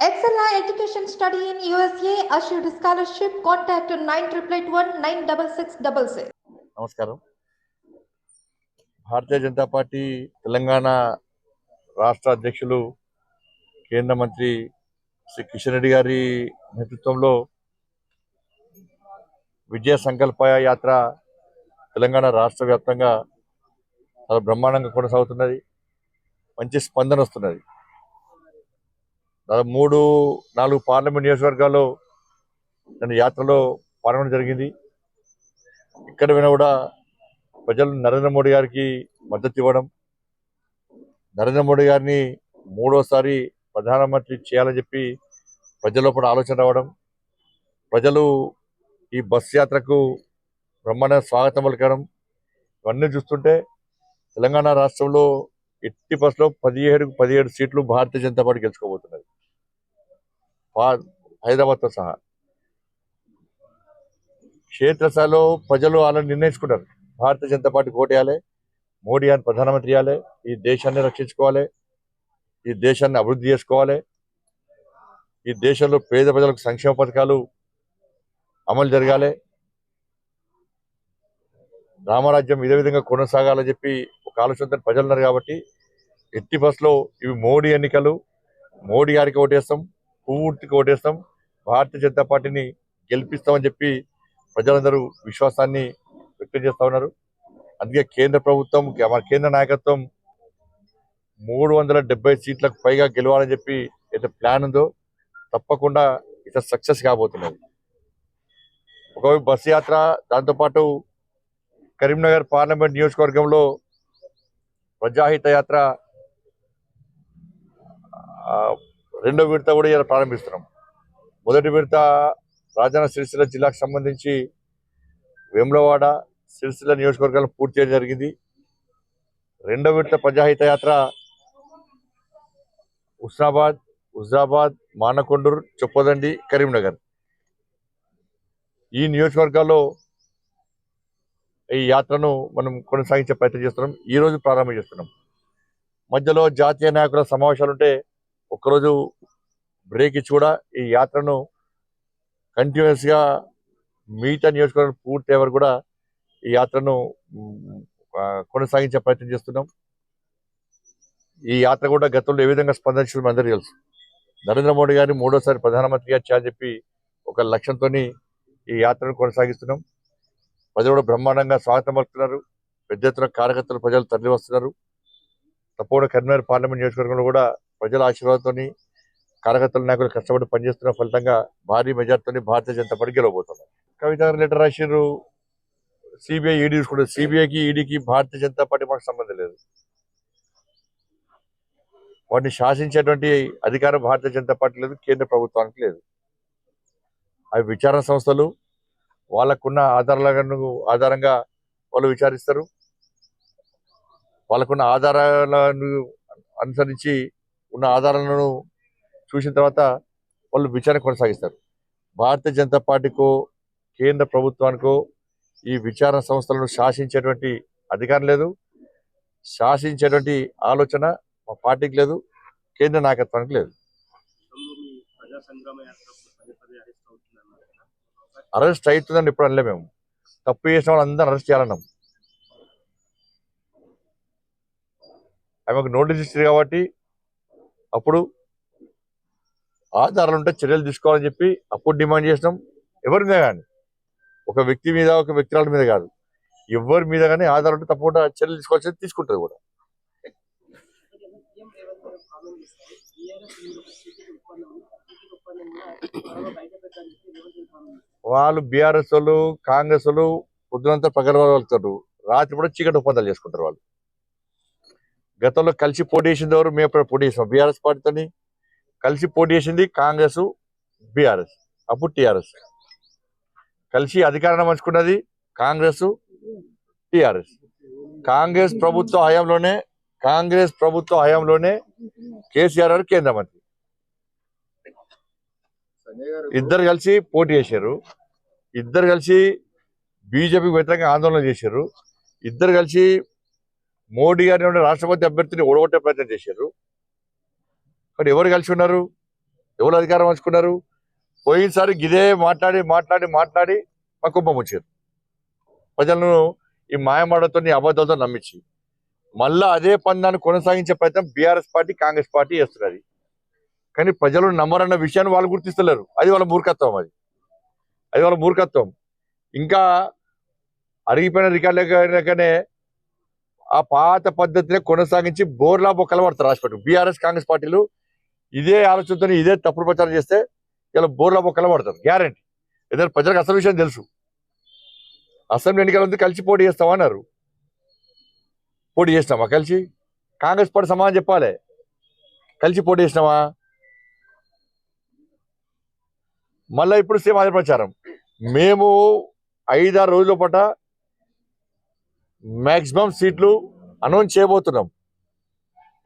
Excella Education Study in USA assured scholarship. Contact 9881 96666. నమస్కారం Bharatiya Janata party Telangana రాష్ట్ర అధ్యక్షులు కేంద్ర మంత్రి శ్రీ కిషన్ రెడ్డి గారి నేతృత్వంలో విజయ సంకల్ప యాత్ర తెలంగాణ రాష్ట్ర వ్యాప్తంగా చాలా బ్రహ్మాండంగా కొనసాగుతున్నది మంచి స్పందన వస్తున్నది మూడు నాలుగు పార్లమెంట్ నియోజకవర్గాల్లో నేను యాత్రలో పాల్గొనడం జరిగింది. ఇక్కడ పోయినా కూడా ప్రజలు నరేంద్ర మోడీ గారికి మద్దతు ఇవ్వడం నరేంద్ర మోడీ గారిని మూడోసారి ప్రధానమంత్రి చేయాలని చెప్పి ప్రజల్లో ఆలోచన రావడం ప్రజలు ఈ బస్ యాత్రకు బ్రహ్మాండ స్వాగతం పలకడం ఇవన్నీ చూస్తుంటే తెలంగాణ రాష్ట్రంలో ఎట్టి బస్సులో పదిహేడు పదిహేడు సీట్లు భారతీయ జనతా పార్టీ గెలుచుకోబోతున్నది. హైదరాబాద్తో సహా. క్షేత్రస్థాయిలో ప్రజలు అలా నిర్ణయించుకుంటారు. భారతీయ జనతా పార్టీ ఓటేయాలి మోడీ అని ప్రధానమంత్రి చేయాలి. ఈ దేశాన్ని రక్షించుకోవాలి. ఈ దేశాన్ని అభివృద్ధి చేసుకోవాలి. ఈ దేశంలో పేద ప్రజలకు సంక్షేమ పథకాలు అమలు జరగాలి. రామరాజ్యం ఇదే విధంగా కొనసాగాలని చెప్పి ఒక ఆలోచనతో ప్రజలున్నారు కాబట్టి ఎట్టి బస్లో ఇవి మోడీ ఎన్నికలు. మోడీ గారికి ఓటేస్తాం పూర్తిగా ఓటేస్తాం. భారతీయ జనతా పార్టీని గెలిపిస్తామని చెప్పి ప్రజలందరూ విశ్వాసాన్ని వ్యక్తం చేస్తా ఉన్నారు. అందుకే కేంద్ర ప్రభుత్వం మన కేంద్ర నాయకత్వం మూడు వందల డెబ్బై సీట్లకు పైగా గెలవాలని చెప్పి అయితే ప్లాన్ ఉందో తప్పకుండా ఇక సక్సెస్ కాబోతున్నది. ఒకవైపు బస్సు యాత్ర దాంతోపాటు కరీంనగర్ పార్లమెంట్ నియోజకవర్గంలో ప్రజాహిత యాత్ర రెండో విడత కూడా ఇలా ప్రారంభిస్తున్నాం. మొదటి విడత రాజన్న సిరిసిల్ల జిల్లాకు సంబంధించి వేములవాడ సిరిసిల్ల నియోజకవర్గాలు పూర్తి చేయడం జరిగింది. రెండో విడత ప్రజాహిత యాత్ర హుస్నాబాద్ హుజాబాద్ మానకొండూరు చొప్పదండి కరీంనగర్. ఈ నియోజకవర్గాల్లో ఈ యాత్రను మనం కొనసాగించే ప్రయత్నం చేస్తున్నాం. ఈ రోజు ప్రారంభం చేస్తున్నాం. మధ్యలో జాతీయ నాయకుల సమావేశాలు ఉంటే ఒక్కరోజు బ్రేక్ ఇచ్చి కూడా ఈ యాత్రను కంటిన్యూస్గా మిగతా నియోజకవర్గం పూర్తి వరకు కూడా ఈ యాత్రను కొనసాగించే ప్రయత్నం చేస్తున్నాం. ఈ యాత్ర కూడా గతంలో ఏ విధంగా స్పందించడం అందరికీ తెలుసు. నరేంద్ర మోడీ గారిని మూడోసారి ప్రధానమంత్రిగా చేయాలని చెప్పి ఒక లక్ష్యంతో ఈ యాత్రను కొనసాగిస్తున్నాం. ప్రజలు కూడా బ్రహ్మాండంగా స్వాగతం పలుకుతున్నారు. పెద్ద ఎత్తున కార్యకర్తలు ప్రజలు తరలి వస్తున్నారు తప్పకుండా కరీంనగర్ పార్లమెంట్ నియోజకవర్గంలో కూడా ప్రజల ఆశీర్వాదంతో కార్యకర్తల నాయకులు కష్టపడి పనిచేస్తున్న ఫలితంగా భారీ మెజార్టీతో భారతీయ జనతా పార్టీ గెలవబోతున్నారు కవిత లెటర్ రాసిర్రు సిబిఐ ఈడీ చూసుకుంటారు సిబిఐకి ఈడీకి భారతీయ జనతా పార్టీ మాకు సంబంధం లేదు. వాటిని శాసించేటువంటి అధికారం భారతీయ జనతా పార్టీ లేదు కేంద్ర ప్రభుత్వానికి లేదు. అవి విచారణ సంస్థలు వాళ్ళకున్న ఆధారాలను ఆధారంగా వాళ్ళు విచారిస్తారు. వాళ్ళకున్న ఆధారాలను అనుసరించి ఉన్న ఆధారాలను చూసిన తర్వాత వాళ్ళు విచారణ కొనసాగిస్తారు. భారతీయ జనతా పార్టీకో కేంద్ర ప్రభుత్వానికో ఈ విచారణ సంస్థలను శాసించేటువంటి అధికారం లేదు. శాసించేటువంటి ఆలోచన మా పార్టీకి లేదు కేంద్ర నాయకత్వానికి లేదు. అరెస్ట్ అవుతుందని ఇప్పుడు అనలే మేము. తప్పు చేసిన వాళ్ళు అందరూ అరెస్ట్ చేయాలన్నాం. ఆమెకు నోటీస్ ఇచ్చింది కాబట్టి అప్పుడు ఆధారాలు ఉంటే చర్యలు తీసుకోవాలని చెప్పి అప్పుడు డిమాండ్ చేసినాం ఎవరి మీద కానీ ఒక వ్యక్తి మీద ఒక వ్యక్తురాల మీద కాదు ఎవరి మీద కానీ ఆధారం ఉంటే తప్పకుండా చర్యలు తీసుకోవాల్సి తీసుకుంటుంది కూడా వాళ్ళు బీఆర్ఎస్ వాళ్ళు కాంగ్రెస్ వాళ్ళు పొద్దునంతా పగలవాళ్ళు వెళ్తారు రాత్రి కూడా చీకటి ఒప్పందాలు చేసుకుంటారు వాళ్ళు గతంలో కలిసి పోటీసింది ఎవరు? మేము ఇప్పుడు పోటీ బీఆర్ఎస్ పార్టీతోని కలిసి పోటీ చేసింది కాంగ్రెస్ బీఆర్ఎస్. అప్పుడు టీఆర్ఎస్. కలిసి అధికారం పంచుకున్నది కాంగ్రెస్ టీఆర్ఎస్. కాంగ్రెస్ ప్రభుత్వ హయాంలోనే కాంగ్రెస్ ప్రభుత్వ హయాంలోనే కేసీఆర్ గారు కేంద్ర మంత్రి. ఇద్దరు కలిసి పోటీ చేశారు. ఇద్దరు కలిసి బీజేపీకి వ్యతిరేకంగా ఆందోళన చేశారు. ఇద్దరు కలిసి మోడీ గారిని రాష్ట్రపతి అభ్యర్థిని ఓడగొట్టే ప్రయత్నం చేశారు. కానీ ఎవరు కలిసి ఉన్నారు? ఎవరు అధికారం పంచుకున్నారు పోయినసారి గిదే మాట్లాడి మాట్లాడి మాట్లాడి మా కుంభం వచ్చారు. ప్రజలను ఈ మాయమాటతో అబద్ధాలతో నమ్మించి మళ్ళా అదే పందాన్ని కొనసాగించే ప్రయత్నం బీఆర్ఎస్ పార్టీ కాంగ్రెస్ పార్టీ చేస్తున్నది. కానీ ప్రజలు నమ్మరన్న విషయాన్ని వాళ్ళు గుర్తిస్తలేరు. అది వాళ్ళ మూర్ఖత్వం అది. అది వాళ్ళ మూర్ఖత్వం. ఇంకా అరిగిపోయిన రికార్డులకనే ఆ పాత పద్ధతిని కొనసాగించి బోర్లా బొక్కలు పడతారు రాసిపెట్టు బీఆర్ఎస్ కాంగ్రెస్ పార్టీలు ఇదే ఆలోచనతో ఇదే తప్పుడు ప్రచారం చేస్తే ఇలా బోర్లా బొక్కలు పడతారు గ్యారంటీ. ఏదైనా ప్రజలకు అసలు విషయం తెలుసు. అసెంబ్లీ ఎన్నికల ముందు కలిసి పోటీ చేస్తామన్నారు పోటీ చేసినామా కలిసి? కాంగ్రెస్ పార్టీ సమాధానం చెప్పాలి. కలిసి పోటీ చేసినామా మళ్ళీ ఇప్పుడు సేమ్ అదే ప్రచారం. మేము ఐదారు రోజుల పాట మాక్సిమం సీట్లు అనౌన్స్ చేయబోతున్నాం.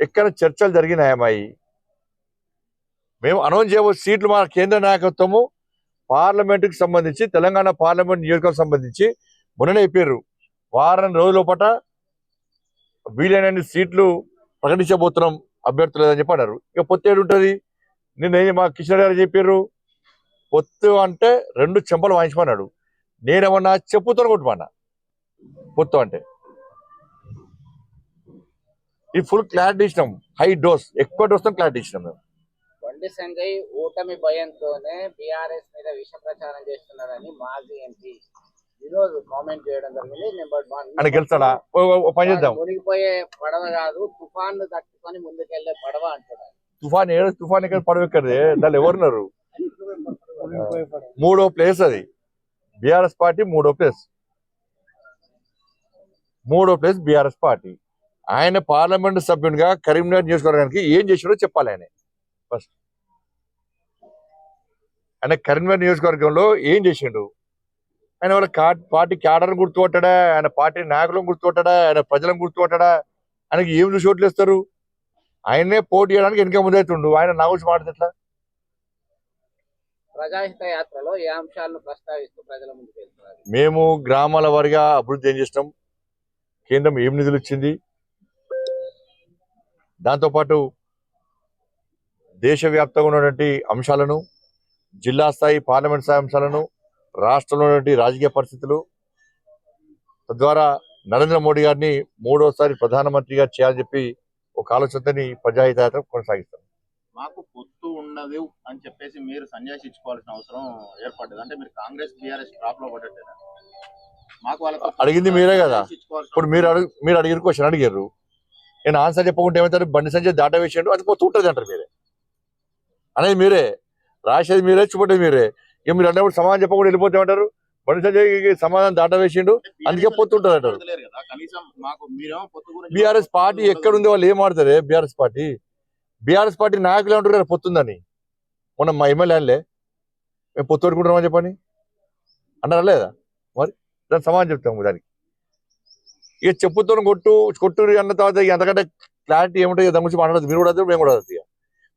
ఎక్కడ చర్చలు జరిగినాయమ్మాయి మేము అనౌన్స్ చేయబో సీట్లు మా కేంద్ర నాయకత్వము పార్లమెంటుకు సంబంధించి తెలంగాణ పార్లమెంట్ నియోజకవర్గం సంబంధించి మొన్ననే చెప్పారు వారం రోజుల పాట వీలైనన్ని సీట్లు ప్రకటించబోతున్నాం అభ్యర్థులు లేదని చెప్పి అన్నారు. ఇక పొత్తు ఏడుంటుంది నిన్న మా కిషన్ గారు చెప్పారు పొత్తు అంటే రెండు చెంపలు వాయించమన్నాడు. నేనేమన్నా చెప్పుతో కొట్టుమన్నా పొత్తు అంటే. ఈ ఫుల్ క్లారిటీ ఇచ్చినాం. హై డోస్ ఎక్కువ డోస్తో క్లారిటీ ఇచ్చినాం మేము. బండి సంజయ్ ఓటమి భయంతోనే బీఆర్ఎస్ మీద విష ప్రచారం చేస్తున్నారని మాజీ ఎంపీ ఈరోజు కామెంట్ చేయడం జరిగింది. నెంబర్ వన్ అని గెలుస్తాడా? ఓ- ఓ- ఓ పని చేద్దాం. మునిగిపోయే పడవ కాదు తుఫాన్ తట్టుకొని ముందుకెళ్ళే పడవ తుఫాన్ తుఫాన్ ఎక్కడ పడవ ఎక్కడిది? ఎవరున్నారు మూడో ప్లేస్ అది. బీఆర్ఎస్ పార్టీ మూడో ప్లేస్ మూడో ప్లేస్ బీఆర్ఎస్ పార్టీ. ఆయన పార్లమెంట్ సభ్యునిగా కరీంనగర్ నియోజకవర్గానికి ఏం చేసాడో చెప్పాలి ఆయన. ఫస్ట్ ఆయన కరీంనగర్ నియోజకవర్గంలో ఏం చేసిండు? ఆయన వాళ్ళ పార్టీ క్యాడర్ని గుర్తుపట్టాడా? ఆయన పార్టీ నాయకులను గుర్తుపట్టాడా? ఆయన ప్రజలను గుర్తుపట్టాడా? ఆయనకి ఏం చూసి ఓట్లు ఇస్తారు ఆయన్నే పోటీ చేయడానికి వెనక ముందైతుండు. ఆయన నా గురించి మాట్లాడితే ఎట్లా? ప్రజాహిత యాత్రలో ఏ అంశాలను ప్రస్తావిస్తూ ప్రజల ముందుకు మేము గ్రామాల వారిగా అభివృద్ధి ఏం చేసినాం? కేంద్రం ఏం నిధులు ఇచ్చింది? దాంతోపాటు దేశవ్యాప్తంగా ఉన్నటువంటి అంశాలను జిల్లా స్థాయి పార్లమెంట్ స్థాయి అంశాలను రాష్ట్రంలో ఉన్నటువంటి రాజకీయ పరిస్థితులు తద్వారా నరేంద్ర మోడీ గారిని మూడోసారి ప్రధానమంత్రిగా చేయాలని చెప్పి ఒక ఆలోచనతోని ప్రజాహిత కొనసాగిస్తాం. మాకు పొత్తు ఉండదు అని చెప్పేసి మీరు సన్యాసించుకోవాల్సిన అవసరం ఏర్పడ్డది. అంటే మీరు కాంగ్రెస్ టీఆర్ఎస్ డ్రాప్లో పడ్డట్టేనా అడిగింది మీరే కదా. ఇప్పుడు మీరు అడుగు మీరు అడిగిన క్వశ్చన్ అడిగారు. నేను ఆన్సర్ చెప్పకుంటే ఏమంటారు బండి సంజయ్ దాట వేసాడు అది పోతూ ఉంటుంది అంటారు మీరే. అనేది మీరే. రాసేది మీరే చూపట్టేది మీరే. ఇక మీరు అన్నప్పుడు సమాధానం చెప్పకుండా వెళ్ళిపోతే ఏమంటారు? బండి సంజయ్ సమాధానం దాట వేసిండు అందుకే పొత్తు ఉంటుంది అంటారు. బీఆర్ఎస్ పార్టీ ఎక్కడుంది వాళ్ళు ఏం ఆడతారు? BRS party. బీఆర్ఎస్ పార్టీ నాయకులు అంటారు కదా పొత్తుందని. మొన్న మా ఎమ్మెల్యేలే మేము పొత్తు పెట్టుకుంటున్నామని చెప్పని. అన్నారా లేదా? మరి? దాని సమాధానం చెప్తాము దానికి. ఇక చెప్పుతో కొట్టు కొట్టు అన్న తర్వాత అంతకంటే క్లారిటీ ఏముంటుంది? దాని గురించి మాట్లాడదు మీరు కూడా మేము కూడా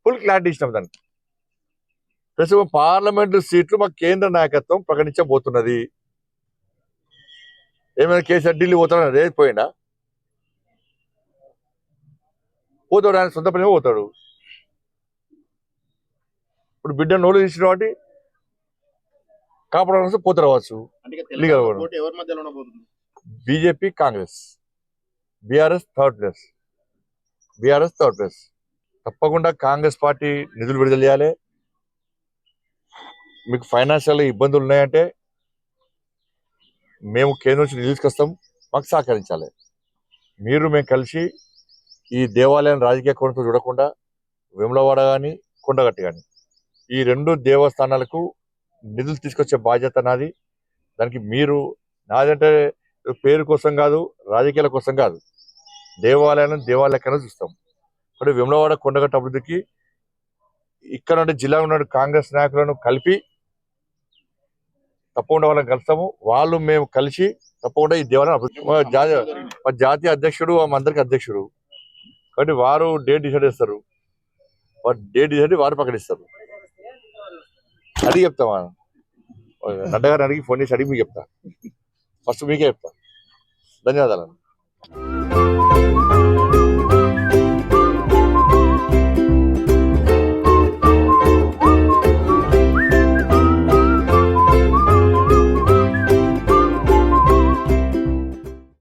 ఫుల్ క్లారిటీ ఇచ్చినాం దానికి. ప్రస్తుతం పార్లమెంటు సీట్లు మా కేంద్ర నాయకత్వం ప్రకటించబోతున్నది. ఏమైనా కేసీఆర్ ఢిల్లీ పోతాడు? రేపు పోయినా? పోతాడు ఆయన సొంత పని పోతాడు. ఇప్పుడు బిడ్డ నోళ్ళు తీసిన కాబట్టి కాపాడడం కోసం పోతారు రావచ్చు అంటే ఇక లీగల్ తెలంగాణ కూడా. పోటీ ఎవరి మధ్యలో ఉండబోతుంది? BJP Congress. BRS third place. BRS third place. తప్పకుండా కాంగ్రెస్ పార్టీ నిధులు విడుదల చేయాలి. మీకు ఫైనాన్షియల్ ఇబ్బందులు ఉన్నాయంటే మేము కేంద్రం నుంచి నిధులు తీసుకొస్తాం. మాకు సహకరించాలి. మీరు మేము కలిసి ఈ దేవాలయం రాజకీయ కోణంతో చూడకుండా విమలవాడ కానీ కొండగట్టి కానీ ఈ రెండు దేవస్థానాలకు నిధులు తీసుకొచ్చే బాధ్యత నాది. దానికి మీరు నాదంటే పేరు కోసం కాదు రాజకీయాల కోసం కాదు. దేవాలయాలను దేవాలయకైనా చూస్తాం. ఇప్పుడు విమలవాడ కొండగట్ట అభివృద్ధికి ఇక్కడ నుండి జిల్లా ఉన్న కాంగ్రెస్ నాయకులను కలిపి తప్పకుండా వాళ్ళని కలుస్తాము. వాళ్ళు మేము కలిసి తప్పకుండా ఈ దేవాలయం అభివృద్ధి మా జాతీయ అధ్యక్షుడు మా అందరికి అధ్యక్షుడు. కాబట్టి వారు డేట్ డిసైడ్ చేస్తారు. వారు డేట్ డిసైడ్ వారు ప్రకటిస్తారు. అది చెప్తామా నడ్డా గారిని అడిగి ఫోన్ చేసి అడిగి మీకు చెప్తా. ఫస్ట్ మీకే చెప్తా. ధన్యవాదాలు